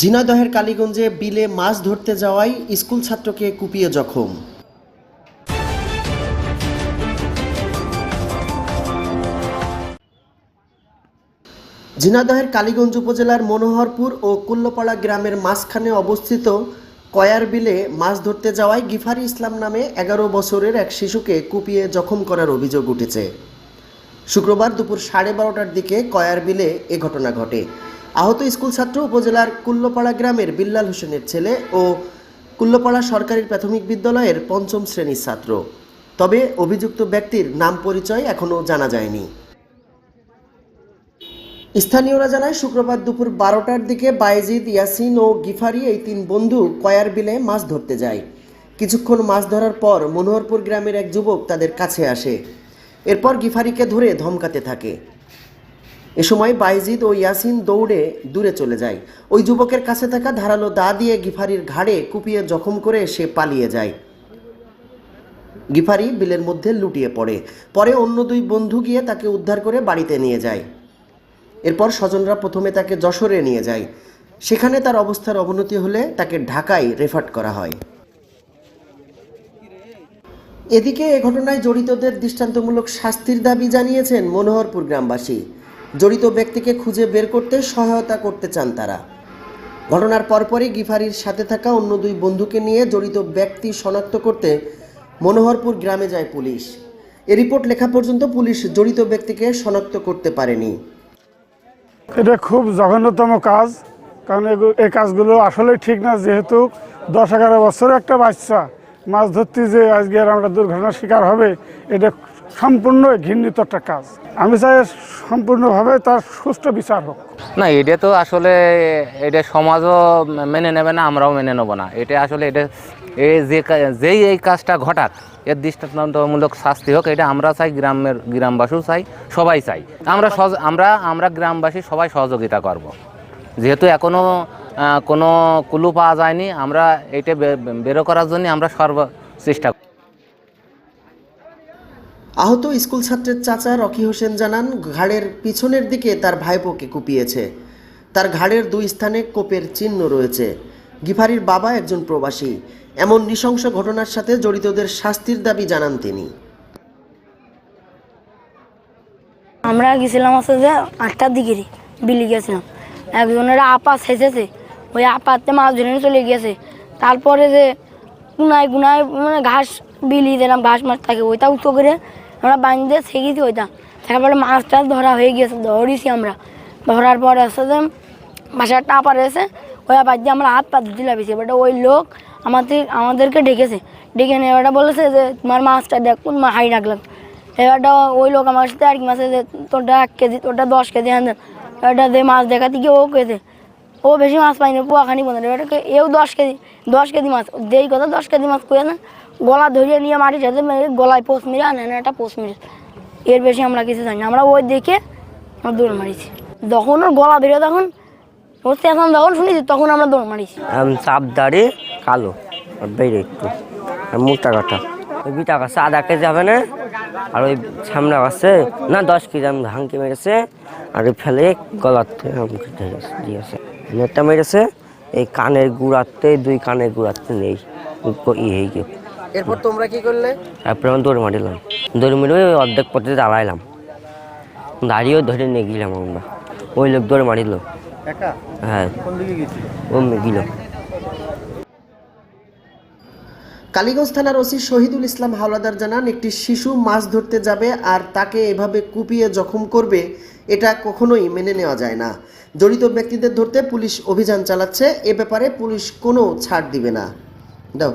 ঝিনাইদহের কালীগঞ্জে বিলে মাছ ধরতে যাওয়ায় স্কুল ছাত্রকে কুপিয়ে জখম। ঝিনাইদহের কালীগঞ্জ উপজেলার মনোহরপুর ও কুল্লপাড়া গ্রামের মাঝখানে অবস্থিত কয়ার বিলে মাছ ধরতে যাওয়ায় গিফারি ইসলাম নামে এগারো বছরের এক শিশুকে কুপিয়ে জখম করার অভিযোগ উঠেছে। শুক্রবার দুপুর সাড়ে বারোটার দিকে কয়ার বিলে এ ঘটনা ঘটে। আহত স্কুল ছাত্র উপজেলার কুল্লপাড়া গ্রামের বিল্লাল হোসেনের ছেলে ও কুল্লপাড়া সরকারি প্রাথমিক বিদ্যালয়ের পঞ্চম শ্রেণির ছাত্র। তবে অভিযুক্ত ব্যক্তির নাম পরিচয় এখনও জানা যায়নি। স্থানীয়রা জানায়, শুক্রবার দুপুর বারোটার দিকে বায়েজিদ ইয়াসিন ও গিফারি এই তিন বন্ধু কয়ার বিলে মাছ ধরতে যায়। কিছুক্ষণ মাছ ধরার পর মনোহরপুর গ্রামের এক যুবক তাদের কাছে আসে। এরপর গিফারিকে ধরে ধমকাতে থাকে। এ সময় বাইজিদ ও ইয়াসিন দৌড়ে দূরে চলে যায়। ওই যুবকের কাছে থাকা ধারালো দা দিয়ে গিফারির ঘাড়ে কুপিয়ে জখম করে সে পালিয়ে যায়। গিফারি বিলের মধ্যে লুটিয়ে পড়ে। পরে অন্য দুই বন্ধু গিয়ে তাকে উদ্ধার করে বাড়িতে নিয়ে যায়। এরপর স্বজনরা প্রথমে তাকে যশোরে নিয়ে যায়। সেখানে তার অবস্থার অবনতি হলে তাকে ঢাকায় রেফার করা হয়। এদিকে এ ঘটনায় জড়িতদের দৃষ্টান্তমূলক শাস্তির দাবি জানিয়েছেন মনোহরপুর গ্রামবাসী। জড়িত ব্যক্তিকে খুঁজে বের করতে সহায়তা করতে চান তারা। ঘটনার পরপরই গিফারির সাথে থাকা অন্য দুই বন্ধুকে নিয়ে জড়িত ব্যক্তি শনাক্ত করতে মনোহরপুর গ্রামে যায় পুলিশ। এ রিপোর্ট লেখা পর্যন্ত পুলিশ জড়িত ব্যক্তিকে শনাক্ত করতে পারেনি। এটা খুব জঘন্যতম কাজ, কারণ এই কাজগুলো আসলে ঠিক না, যেহেতু দশ এগারো বছরের একটা বাচ্চা। মাছ ধরতে যে আজকে আমরা দুর্ঘটনার শিকার হবে, এটা সম্পূর্ণ ঘৃণিত একটা কাজ আমি চাই সম্পূর্ণভাবে তার সুষ্ঠু বিচার হোক না, এটা তো আসলে এটা সমাজও মেনে নেবে না, আমরাও মেনে নেব না এটা আসলে এটা এই যে যেই এই কাজটা ঘটাক, এর দৃষ্টান্তমূলক শাস্তি হোক, এটা আমরা চাই, গ্রামের, গ্রামবাসীও চাই, সবাই চাই আমরা আমরা আমরা গ্রামবাসী সবাই সহযোগিতা করব। যেহেতু এখনও কোনো কুলু পাওয়া যায়নি, আমরা এটা বেরো করার জন্য আমরা সর্ব, চেষ্টা করি। আহত স্কুল ছাত্রের চাচা রকি হোসেন জানান, ঘাড়ের পিছনের দিকে তার ভাইপোকে কুপিয়েছে। তার ঘাড়ের দুই স্থানে কোপের চিহ্ন রয়েছে। গিফারির বাবা একজন প্রবাসী। এমন নৃশংস ঘটনার সাথে জড়িতদের শাস্তির দাবি জানান তিনি। আমরা গেছিলাম হচ্ছে যে আটটার দিকে বিলি গেছিলাম। একজনের আপা সেচেছে ওই আপাতে মাছ ধরে চলে গেছে তারপরে যে গুনায় গুনায় মানে ঘাস বিলি দিলাম, ঘাস মাছ থাকে, ওইটা উঁচু করে আমরা বাঁধতে শেখেছি ওইটা। তারপরে মাছ টাছ ধরা হয়ে গিয়েছে, ধরেছি আমরা। ধরার পর আসছে যে বাসার টাপা এসে ওই আবার দিয়ে আমরা হাত পা ধুতে লাগেছি, এবারটা ওই লোক আমাদের, আমাদেরকে ডেকেছে। ডেকে নিয়ে এবারটা বলেছে যে, তোমার মাছটা দেখ, কোন মা হাই রাখলাম। এবারটা ওই লোক আমার সাথে আর কি মাছে যে তোরটা এক কেজি, তোরটা দশ কেজি হ্যাঁ এবারটা যে মাছ দেখাতে গিয়ে ও কেছে ও বেশি মাছ পাইনি পোয়াখানি বন্ধ এবারটাকে এও দশ কেজি দশ কেজি মাছ? যেই কথা, দশ কেজি মাছ করে না, গলা ধরিয়ে নিয়ে মাটি সাথে গলায় পোষ মেরে আনে না একটা পোষ মেরে। এর বেশি আমরা কিছু জানি আমরা ওই দেখে আমরা দৌড় মারিছি। যখন ওর গলা ধরে তখন, ওর চেঁচান যখন শুনেছি, তখন আমরা দৌড় মারিছি। চাপ দাঁড়িয়ে কালো বেড়ে একটু। আর মোটা কাটা। ওই বিটা গাছে আধা কেজি হবে না, আর ওই সামনে গাছে না, দশ কেজি আমি ভাঙকে মেরেছে, আর ফেলে গলাতে আমাকে দিয়েছে। নেটটা মেরেছে। এই কানের গুড়াতে দুই কানের গুড়াতে নেই। ই- হয়ে গিয়ে। এরপর তোমরা কি করলে? তারপরে আমি দৌড় মারিলাম। দৌড় মেরে ওই অর্ধেক পথে দাঁড়াইলাম। দাঁড়িয়েও ধরে নিয়ে গেলাম আমরা। ওই লোক দৌড় মারিল। হ্যাঁ। ও গেল। কালীগঞ্জ থানার ওসি শহীদুল ইসলাম হাওলাদার জানান, একটি শিশু মাছ ধরতে যাবে আর তাকে এভাবে কুপিয়ে জখম করবে, এটা কখনোই মেনে নেওয়া যায় না। জড়িত ব্যক্তিদের ধরতে পুলিশ অভিযান চালাচ্ছে, এ ব্যাপারে পুলিশ কোনো ছাড় দিবে না। দাও।